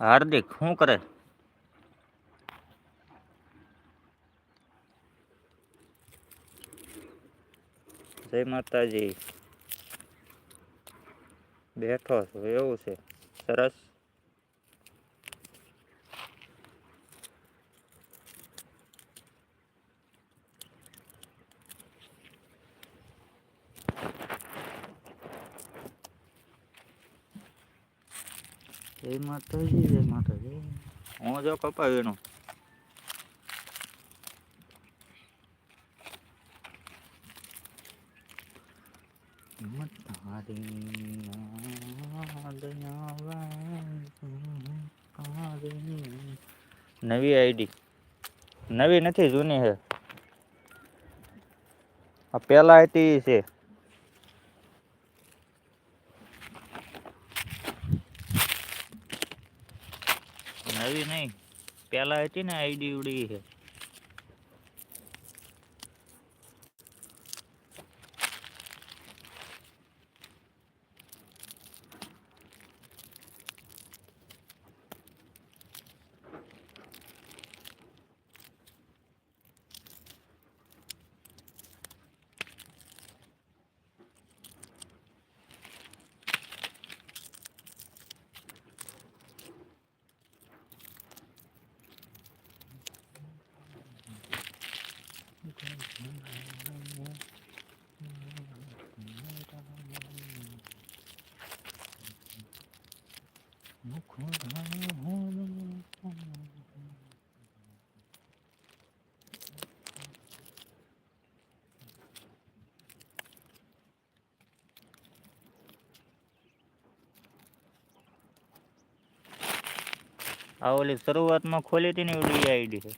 હાર્દિક શું કરે? જય માતાજી. બેઠો છું એવું છે. સરસ. જય માતાજી જય માતાજી. હું જો હિંમત હારી નવી આઈડી. નવી નથી, જૂની છે. આ પેલા હતી છે. નવી નહીં. પેલા હતી ને આઈડી ઉડી છે. આ ઓલી શરૂઆતમાં ખોલી હતી ને એવી આઈડી છે.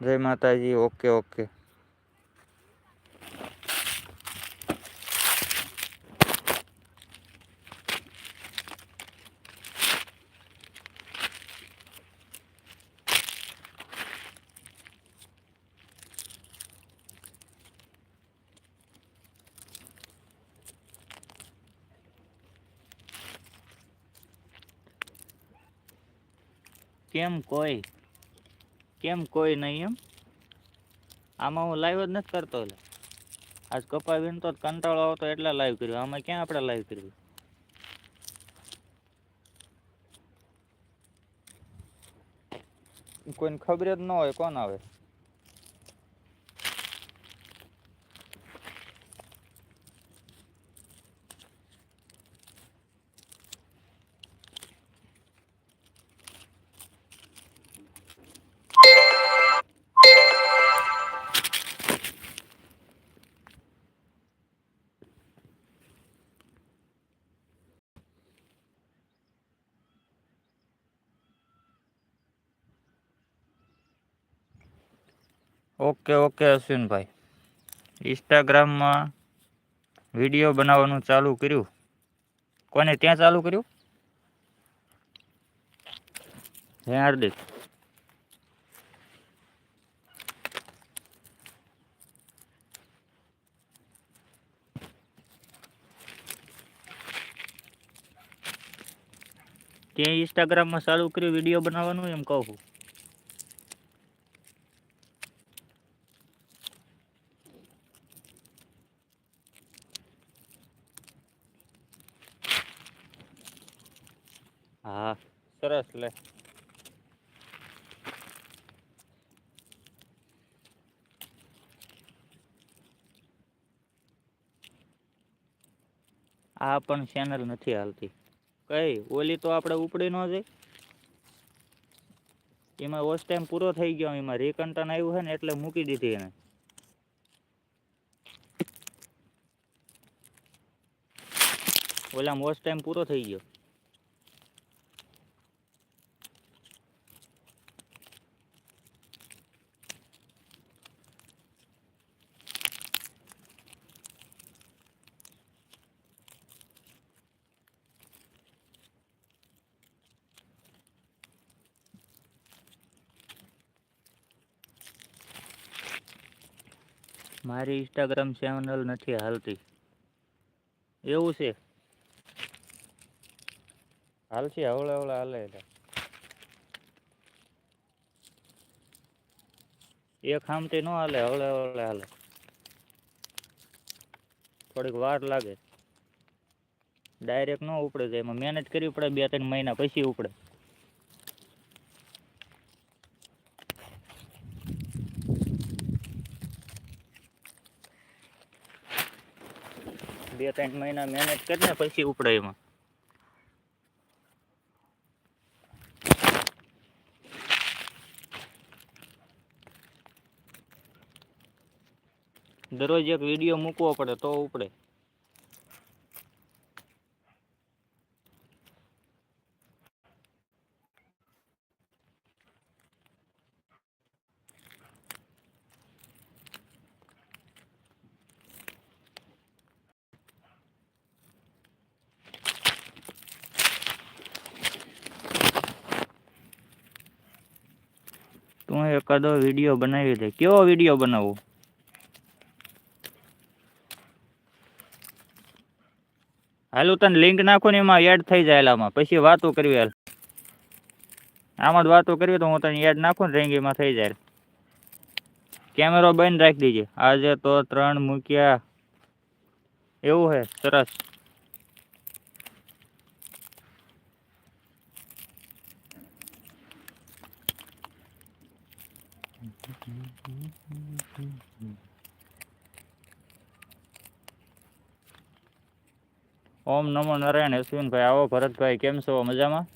જય માતાજી ઓકે ઓકે કેમ કોઈ? કેમ કોઈ નહીં એમ? આમાં હું લાઈવ જ નથી કરતો એટલે. આજ કપાવીને તો જ કંટાળો આવતો એટલે લાઈવ કર્યું. આમાં ક્યાં આપણે લાઈવ કર્યું? કોઈને ખબર જ ન હોય કોણ આવે. ઓકે ઓકે, અશ્વિનભાઈ. ઇન્સ્ટાગ્રામમાં વીડિયો બનાવવાનું ચાલુ કર્યું. કોને ત્યાં ચાલુ કર્યું? હે હાર્દિક ત્યાં ઇન્સ્ટાગ્રામમાં ચાલુ કર્યું વીડિયો બનાવવાનું એમ કહું હા. સરસ લે. આ પણ ચેનલ નથી હાલતી. કઈ ઓલી તો આપણે ઉપડી ન જાય એમાં વોચ ટાઈમ પૂરો થઈ ગયો એમાં રીકન્ટન આવ્યું છે ને એટલે મૂકી દીધી એને. ઓલામાં વોચ ટાઈમ પૂરો થઈ ગયો. મારી ઇન્સ્ટાગ્રામ ચેનલ નથી હાલતી. એવું છે? હાલશે, હવળે હવળે હાલે એક આમથી ન હાલે, હવળે હવળે હાલે. થોડીક વાર લાગે. ડાયરેક્ટ ન ઉપડે જાય એમાં મહેનત કરવી પડે બે ત્રણ મહિના, પછી ઉપડે. બે ત્રણ મહિના મહેનત કરીને પછી ઉપડે એમાં દરરોજ એક વીડિયો મૂકવો પડે તો ઉપડે તું એકાદો વીડિયો બનાવી દે. કેવો વીડિયો બનાવવો? હાલું, તને લિંક નાખો ને એમાં એડ થઈ જાય એલામાં. પછી વાતો કરવી હાલ. આમાં જ વાતો કરવી તો હું તને એડ નાખું ને રેંગીમાં થઈ જાય. કેમેરો બંધ રાખી દીજે. આજે તો ત્રણ મૂક્યા. એવું હે, સરસ. ઓમ નમો નારાયણ અશ્વિનભાઈ આવો ભરતભાઈ કેમ છો? મજામાં?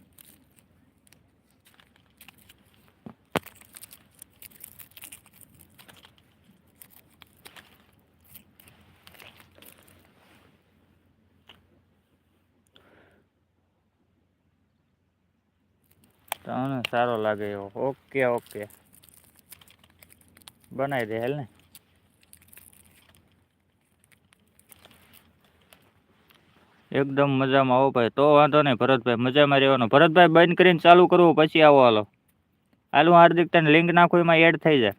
સારો લાગે એવો. Okay okay. બનાવી દે, હેલ ને. એકદમ મજામાં આવો ભાઈ, તો વાંધો નહીં, ભરતભાઈ, મજામાં રહેવાનો. ભરતભાઈ, બંધ કરીને ચાલુ કરવું, પછી આવો હાલો. હાલ હું હાર્દિક તને લિંક નાખું, એમાં એડ થઈ જાય.